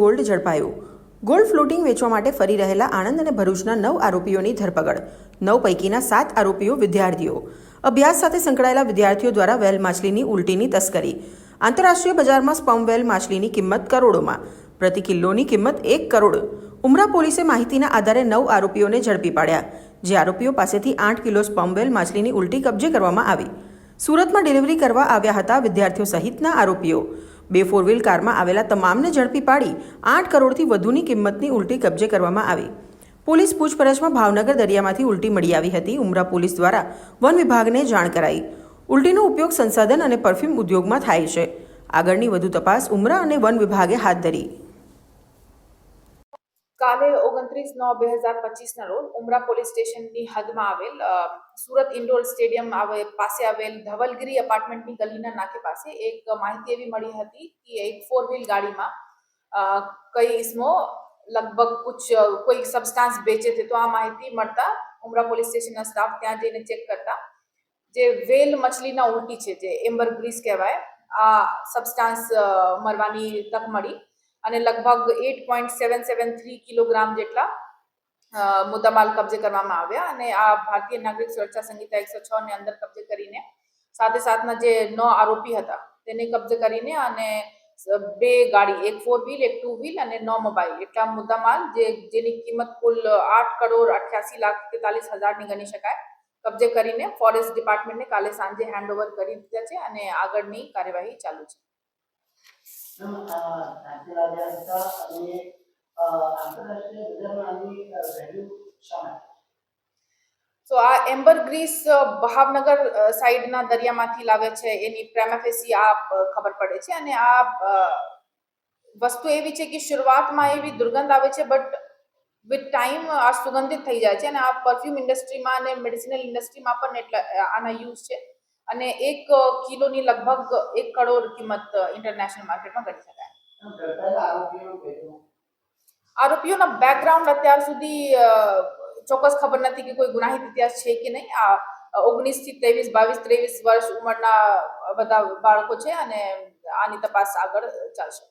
Gold ઝડપાયું. Gold floating વેચવા માટે ફરી રહેલા આણંદ અને ભરૂચના નવ આરોપીઓની ધરપકડ. નવ પૈકીના સાત આરોપીઓ વિદ્યાર્થીઓ. અભ્યાસ સાથે સંકળાયેલા વિદ્યાર્થીઓ દ્વારા વેલ માછલીની ઉલટીની તસ્કરી. આંતરરાષ્ટ્રીય બજારમાં સ્પમ વેલ માછલીની કિંમત કરોડોમાં. પ્રતિ કિલોની કિંમત એક કરોડ. ઉમરા પોલીસે માહિતીના આધારે નવ આરોપીઓને ઝડપી પાડ્યા, જે આરોપીઓ પાસેથી આઠ કિલો સ્પમ વેલ માછલીની ઉલટી કબજે કરવામાં આવી. સુરતમાં ડિલિવરી કરવા આવ્યા હતા વિદ્યાર્થીઓ સહિતના આરોપીઓ. બે ફોર વ્હીલ કારમાં આવેલા તમામને ઝડપી પાડી આઠ કરોડથી વધુની કિંમતની ઉલટી કબજે કરવામાં આવી. પોલીસ પૂછપરછમાં ભાવનગર દરિયામાંથી ઉલટી મળી આવી હતી. ઉમરા પોલીસ દ્વારા વન વિભાગને જાણ કરાઈ. ઉલટીનો ઉપયોગ સંસાધન અને પરફ્યુમ ઉદ્યોગમાં થાય છે. આગળની વધુ તપાસ ઉમરા અને વન વિભાગે હાથ ધરી. કાલે ઓગણત્રીસ નવ બે હજાર પચીસના રોજ ઉમરા પોલીસ સ્ટેશનની હદમાં આવેલ સુરત ઇન્ડોર સ્ટેડિયમ આવે, પાસે આવેલ ધવલગીરી એપાર્ટમેન્ટની ગલીના નાકે પાસે એક માહિતી એવી મળી હતી કે એક ફોર વ્હીલ ગાડીમાં કઈ ઇસમો લગભગ કુછ કોઈ સબસ્ટાન્સ વેચે છે. તો આ માહિતી મળતા ઉમરા પોલીસ સ્ટેશનના સ્ટાફ ત્યાં જઈને ચેક કરતા જે વેલ મછલીના ઉલટી છે, જે એમ્બર ગ્રીસ કહેવાય, આ સબસ્ટાન્સ મળવાની તક મળી. અને લગભગ eight point seven seven three kilogram જેટલા મુદ્દામાલ કબજે કરવામાં આવ્યા અને આ ભારતીય નાગરિક સુરક્ષા સંહિતા એકસો છ ને અંદર કબજે કરીને, સાથે સાથના જે નો આરોપી હતા, તેને કબજે કરીને અને બે ગાડી, એક ફોર વ્હીલ એક ટુ વ્હીલ અને નો મોબાઈલ એટલા મુદ્દામાલ જે, જેની કિંમત કુલ આઠ કરોડ અઠ્યાસી લાખ તેતાલીસ હજારની ગણી શકાય, કબજે કરીને ફોરેસ્ટ ડિપાર્ટમેન્ટને કાલે સાંજે હેન્ડઓવર કરી દીધા છે અને આગળની કાર્યવાહી ચાલુ છે. સો આ એમ્બર ગ્રીસ ભાવનગર સાઈડના દરિયામાંથી લાવે છે એની પ્રેમાફેસી આ ખબર પડે છે અને આ વસ્તુ એવી છે કે શરૂઆતમાં એવી દુર્ગંધ આવે છે, બટ વિથ ટાઈમ આ સુગંધિત થઈ જાય છે અને આ પરફ્યુમ ઇન્ડસ્ટ્રીમાં અને મેડિસિનલ ઇન્ડસ્ટ્રીમાં પણ એટલા આના યુઝ છે. અને એક કિલોની લગભગ એક કરોડ કિંમત ઇન્ટરનેશનલ માર્કેટમાં ગણી શકાય. આરોપીઓના બેકગ્રાઉન્ડ અત્યાર સુધી ચોક્કસ ખબર નથી કે કોઈ ગુનાહિત ઇતિહાસ છે કે નહીં. આ ઓગણીસથી ત્રેવીસ બાવીસ ત્રેવીસ વર્ષ ઉંમરના બધા બાળકો છે અને આની તપાસ આગળ ચાલશે.